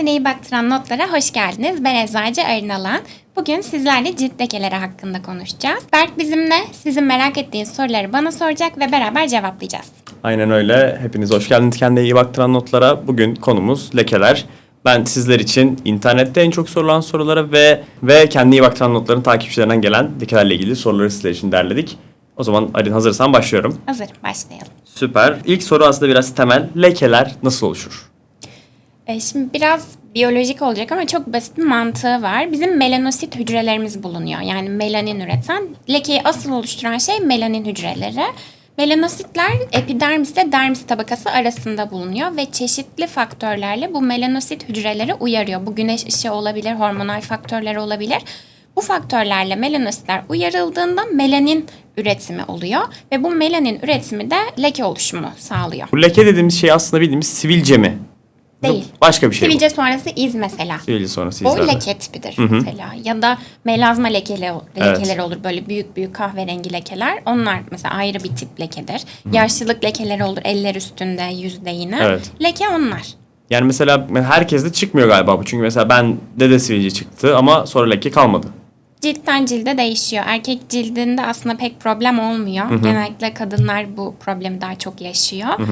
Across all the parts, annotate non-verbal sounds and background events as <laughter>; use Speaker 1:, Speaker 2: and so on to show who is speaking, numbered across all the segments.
Speaker 1: Kendine iyi baktıran notlara hoş geldiniz. Ben Eczacı Arınalan. Bugün sizlerle cilt lekeleri hakkında konuşacağız. Berk bizimle sizin merak ettiğiniz soruları bana soracak ve beraber cevaplayacağız.
Speaker 2: Aynen öyle. Hepiniz hoş geldiniz kendine iyi baktıran notlara. Bugün konumuz lekeler. Ben sizler için internette en çok sorulan sorulara ve ve kendine iyi baktıran notların takipçilerinden gelen lekelerle ilgili soruları sizler için derledik. O zaman Arin hazırsan başlıyorum.
Speaker 1: Hazırım, başlayalım.
Speaker 2: Süper. İlk soru aslında biraz temel. Lekeler nasıl oluşur?
Speaker 1: Ee, şimdi biraz biyolojik olacak ama çok basit bir mantığı var. Bizim melanosit hücrelerimiz bulunuyor. Yani melanin üreten. Lekeyi asıl oluşturan şey melanin hücreleri. Melanositler epidermis ile dermis tabakası arasında bulunuyor ve çeşitli faktörlerle bu melanosit hücreleri uyarıyor. Bu güneş ışığı olabilir, hormonal faktörler olabilir. Bu faktörlerle melanositler uyarıldığında melanin üretimi oluyor ve bu melanin üretimi de leke oluşumu sağlıyor.
Speaker 2: Bu leke dediğimiz şey aslında bildiğimiz sivilce mi?
Speaker 1: Değil.
Speaker 2: Başka bir şey
Speaker 1: Sivilce sonrası iz mesela.
Speaker 2: bu. Sivilce sonrası
Speaker 1: O
Speaker 2: izlerde.
Speaker 1: leke tipidir mesela. Ya da melazma lekeleri,
Speaker 2: Evet.
Speaker 1: lekeleri olur. Böyle büyük büyük kahverengi lekeler. Onlar mesela ayrı bir tip lekedir. Yaşlılık lekeleri olur. Eller üstünde, yüzde yine.
Speaker 2: Evet.
Speaker 1: Leke onlar.
Speaker 2: Yani mesela herkeste çıkmıyor galiba bu. Çünkü mesela ben de sivilce çıktı ama sonra leke kalmadı.
Speaker 1: Ciltten cilde değişiyor. Erkek cildinde aslında pek problem olmuyor. Genellikle kadınlar bu problemi daha çok yaşıyor. E,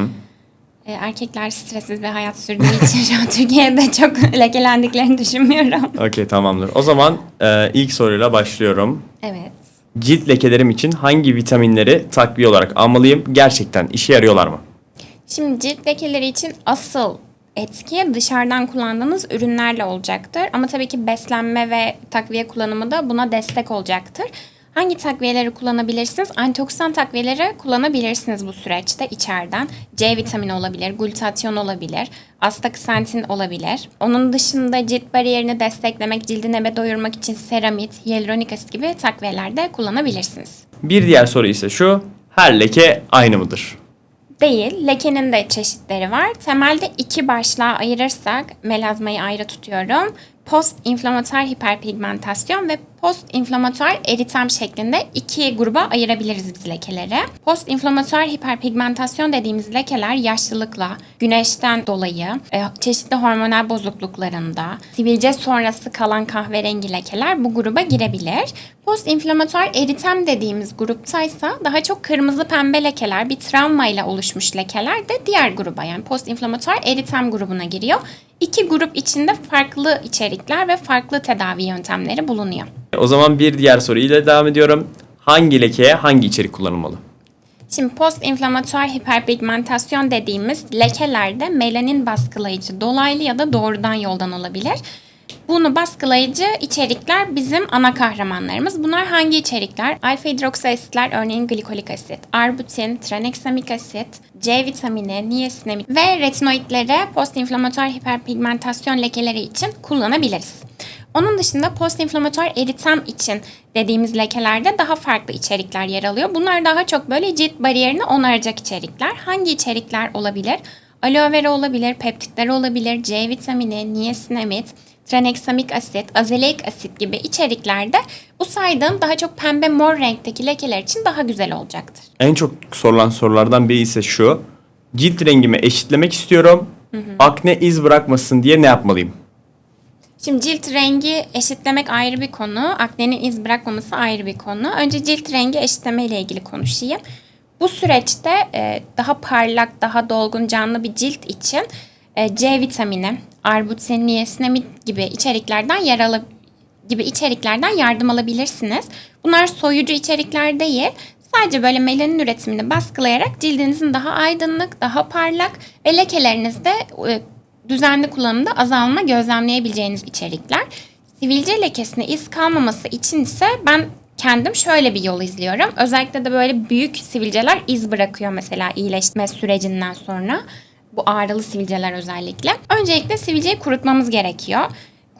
Speaker 1: Erkekler stressiz bir hayat sürdüğü için şu an <laughs> Türkiye'de çok <laughs> lekelendiklerini düşünmüyorum.
Speaker 2: Okey tamamdır. O zaman e, ilk soruyla başlıyorum.
Speaker 1: Evet.
Speaker 2: Cilt lekelerim için hangi vitaminleri takviye olarak almalıyım? Gerçekten işe yarıyorlar mı?
Speaker 1: Şimdi cilt lekeleri için asıl etki dışarıdan kullandığınız ürünlerle olacaktır. Ama tabii ki beslenme ve takviye kullanımı da buna destek olacaktır. Hangi takviyeleri kullanabilirsiniz? Antioksidan takviyeleri kullanabilirsiniz bu süreçte içeriden. C vitamini olabilir, glutatyon olabilir, astaksantin olabilir. Onun dışında cilt bariyerini desteklemek, cildi nebe doyurmak için seramit, hyaluronik asit gibi takviyeler de kullanabilirsiniz.
Speaker 2: Bir diğer soru ise şu. Her leke aynı mıdır?
Speaker 1: Değil. Lekenin de çeşitleri var. Temelde iki başlığa ayırırsak melazmayı ayrı tutuyorum. Post inflamatuar hiperpigmentasyon ve post inflamatuar eritem şeklinde iki gruba ayırabiliriz biz lekeleri. Post inflamatuar hiperpigmentasyon dediğimiz lekeler yaşlılıkla, güneşten dolayı, e, çeşitli hormonal bozukluklarında, sivilce sonrası kalan kahverengi lekeler bu gruba girebilir. Post inflamatuar eritem dediğimiz gruptaysa daha çok kırmızı pembe lekeler, bir travmayla oluşmuş lekeler de diğer gruba yani post inflamatuar eritem grubuna giriyor. İki grup içinde farklı içerikler ve farklı tedavi yöntemleri bulunuyor.
Speaker 2: O zaman bir diğer soru ile devam ediyorum. Hangi lekeye hangi içerik kullanılmalı?
Speaker 1: Şimdi post inflamatuar hiperpigmentasyon dediğimiz lekelerde melanin baskılayıcı dolaylı ya da doğrudan yoldan olabilir. Bunu baskılayıcı içerikler bizim ana kahramanlarımız. Bunlar hangi içerikler? Alfa hidroksiasitler örneğin glikolik asit, arbutin, tranexamik asit, C vitamini, niasinamid ve retinoidleri post inflamatuar hiperpigmentasyon lekeleri için kullanabiliriz. Onun dışında post inflamatuar eritem için dediğimiz lekelerde daha farklı içerikler yer alıyor. Bunlar daha çok böyle cilt bariyerini onaracak içerikler. Hangi içerikler olabilir? Aloe vera olabilir, peptitler olabilir, C vitamini, niasinamid, tranexamik asit, azeleik asit gibi içeriklerde bu saydığım daha çok pembe mor renkteki lekeler için daha güzel olacaktır.
Speaker 2: En çok sorulan sorulardan biri ise şu. Cilt rengimi eşitlemek istiyorum. Akne iz bırakmasın diye ne yapmalıyım?
Speaker 1: Şimdi cilt rengi eşitlemek ayrı bir konu. Aknenin iz bırakmaması ayrı bir konu. Önce cilt rengi eşitleme ile ilgili konuşayım. Bu süreçte e, daha parlak, daha dolgun, canlı bir cilt için e, C vitamini, arbutin, niasinamid gibi içeriklerden yer alıp gibi içeriklerden yardım alabilirsiniz. Bunlar soyucu içerikler değil. Sadece böyle melanin üretimini baskılayarak cildinizin daha aydınlık, daha parlak ve lekelerinizde e, düzenli kullanımda azalma gözlemleyebileceğiniz içerikler. Sivilce lekesine iz kalmaması için ise ben kendim şöyle bir yol izliyorum. Özellikle de böyle büyük sivilceler iz bırakıyor mesela iyileşme sürecinden sonra. Bu ağrılı sivilceler özellikle. Öncelikle sivilceyi kurutmamız gerekiyor.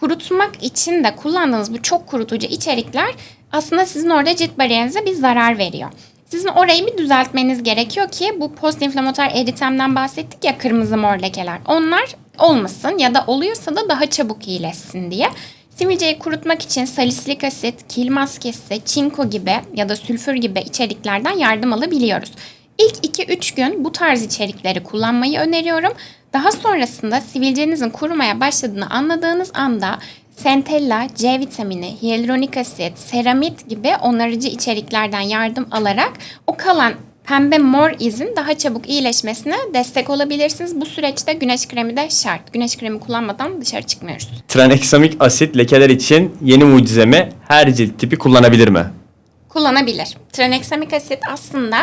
Speaker 1: Kurutmak için de kullandığınız bu çok kurutucu içerikler aslında sizin orada cilt bariyerinize bir zarar veriyor. Sizin orayı bir düzeltmeniz gerekiyor ki bu post inflamatuar eritemden bahsettik ya kırmızı mor lekeler. Onlar olmasın ya da oluyorsa da daha çabuk iyileşsin diye. Sivilceyi kurutmak için salislik asit, kil maskesi, çinko gibi ya da sülfür gibi içeriklerden yardım alabiliyoruz. İlk 2-3 gün bu tarz içerikleri kullanmayı öneriyorum. Daha sonrasında sivilcenizin kurumaya başladığını anladığınız anda Centella, C vitamini, hyaluronik asit, seramit gibi onarıcı içeriklerden yardım alarak o kalan pembe mor izin daha çabuk iyileşmesine destek olabilirsiniz. Bu süreçte güneş kremi de şart. Güneş kremi kullanmadan dışarı çıkmıyoruz.
Speaker 2: Traneksamik asit lekeler için yeni mucize mi? Her cilt tipi kullanabilir mi?
Speaker 1: kullanabilir. Traneksamik asit aslında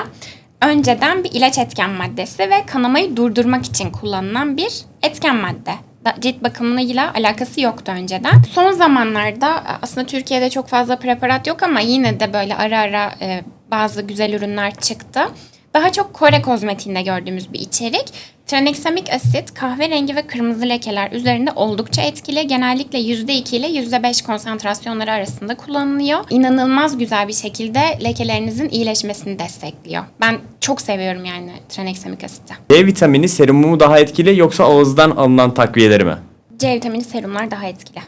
Speaker 1: önceden bir ilaç etken maddesi ve kanamayı durdurmak için kullanılan bir etken madde. Cilt bakımıyla alakası yoktu önceden. Son zamanlarda aslında Türkiye'de çok fazla preparat yok ama yine de böyle ara ara e, bazı güzel ürünler çıktı. Daha çok Kore kozmetiğinde gördüğümüz bir içerik. Traneksamik asit kahverengi ve kırmızı lekeler üzerinde oldukça etkili. Genellikle %2 ile %5 konsantrasyonları arasında kullanılıyor. İnanılmaz güzel bir şekilde lekelerinizin iyileşmesini destekliyor. Ben çok seviyorum yani traneksamik asiti.
Speaker 2: D vitamini serumu mu daha etkili yoksa ağızdan alınan takviyeleri mi?
Speaker 1: C vitamini serumlar daha etkili.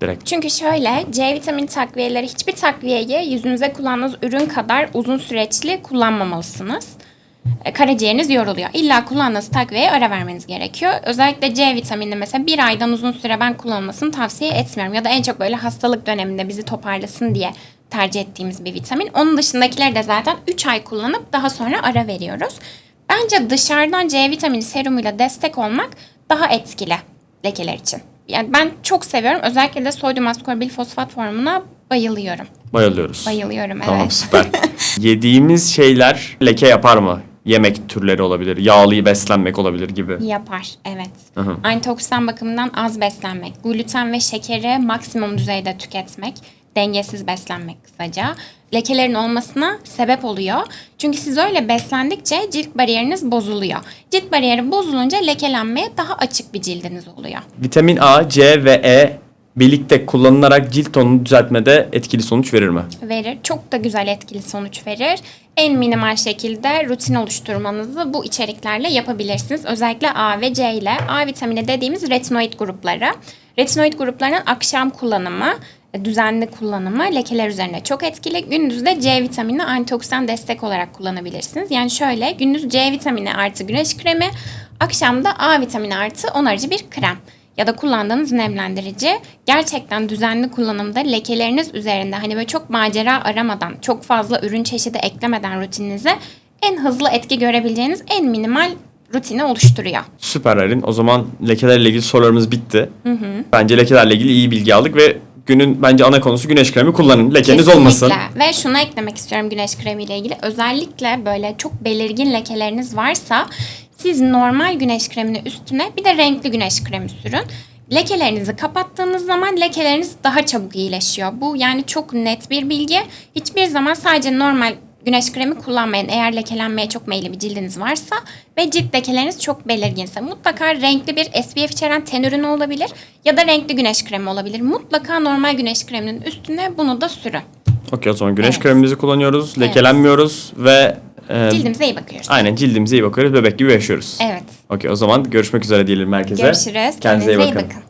Speaker 2: Direkt.
Speaker 1: Çünkü şöyle C vitamini takviyeleri hiçbir takviyeyi yüzünüze kullandığınız ürün kadar uzun süreçli kullanmamalısınız. E, Karaciğeriniz yoruluyor. İlla kullandığınız takviyeye ara vermeniz gerekiyor. Özellikle C vitamini mesela bir aydan uzun süre ben kullanılmasını tavsiye etmiyorum. Ya da en çok böyle hastalık döneminde bizi toparlasın diye tercih ettiğimiz bir vitamin. Onun dışındakileri de zaten 3 ay kullanıp daha sonra ara veriyoruz. Bence dışarıdan C vitamini serumuyla destek olmak daha etkili lekeler için. Yani ben çok seviyorum. Özellikle de sodyum askorbil fosfat formuna bayılıyorum.
Speaker 2: Bayılıyoruz.
Speaker 1: Bayılıyorum evet.
Speaker 2: Tamam süper. <laughs> Yediğimiz şeyler leke yapar mı? Yemek türleri olabilir, yağlı beslenmek olabilir gibi.
Speaker 1: Yapar, evet.
Speaker 2: Hı hı.
Speaker 1: Antioksidan bakımından az beslenmek, gluten ve şekeri maksimum düzeyde tüketmek, dengesiz beslenmek kısaca, lekelerin olmasına sebep oluyor. Çünkü siz öyle beslendikçe cilt bariyeriniz bozuluyor. Cilt bariyeri bozulunca lekelenmeye daha açık bir cildiniz oluyor.
Speaker 2: Vitamin A, C ve E birlikte kullanılarak cilt tonunu düzeltmede etkili sonuç verir mi?
Speaker 1: verir. Çok da güzel etkili sonuç verir. En minimal şekilde rutin oluşturmanızı bu içeriklerle yapabilirsiniz. Özellikle A ve C ile A vitamini dediğimiz retinoid grupları. Retinoid gruplarının akşam kullanımı, düzenli kullanımı lekeler üzerinde çok etkili. Gündüz de C vitamini antioksidan destek olarak kullanabilirsiniz. Yani şöyle gündüz C vitamini artı güneş kremi, akşam da A vitamini artı onarıcı bir krem ya da kullandığınız nemlendirici gerçekten düzenli kullanımda lekeleriniz üzerinde hani böyle çok macera aramadan, çok fazla ürün çeşidi eklemeden rutininize en hızlı etki görebileceğiniz en minimal rutini oluşturuyor.
Speaker 2: Süper Arin. O zaman lekelerle ilgili sorularımız bitti. Bence lekelerle ilgili iyi bilgi aldık ve günün bence ana konusu güneş kremi kullanın. Lekeniz olmasın.
Speaker 1: Kesinlikle. Ve şunu eklemek istiyorum güneş kremiyle ilgili. Özellikle böyle çok belirgin lekeleriniz varsa siz normal güneş kreminin üstüne bir de renkli güneş kremi sürün. Lekelerinizi kapattığınız zaman lekeleriniz daha çabuk iyileşiyor. Bu yani çok net bir bilgi. Hiçbir zaman sadece normal güneş kremi kullanmayın. Eğer lekelenmeye çok meyilli bir cildiniz varsa ve cilt lekeleriniz çok belirginse mutlaka renkli bir SPF içeren ten ürünü olabilir ya da renkli güneş kremi olabilir. Mutlaka normal güneş kreminin üstüne bunu da sürün.
Speaker 2: Okey o zaman güneş
Speaker 1: Evet.
Speaker 2: kremimizi kullanıyoruz. Lekelenmiyoruz ve e,
Speaker 1: Cildimize iyi bakıyoruz.
Speaker 2: aynen cildimize iyi bakıyoruz. Bebek gibi yaşıyoruz.
Speaker 1: Evet.
Speaker 2: Okey o zaman görüşmek üzere diyelim herkese.
Speaker 1: Görüşürüz.
Speaker 2: Kendinize iyi bakın.
Speaker 1: bakın.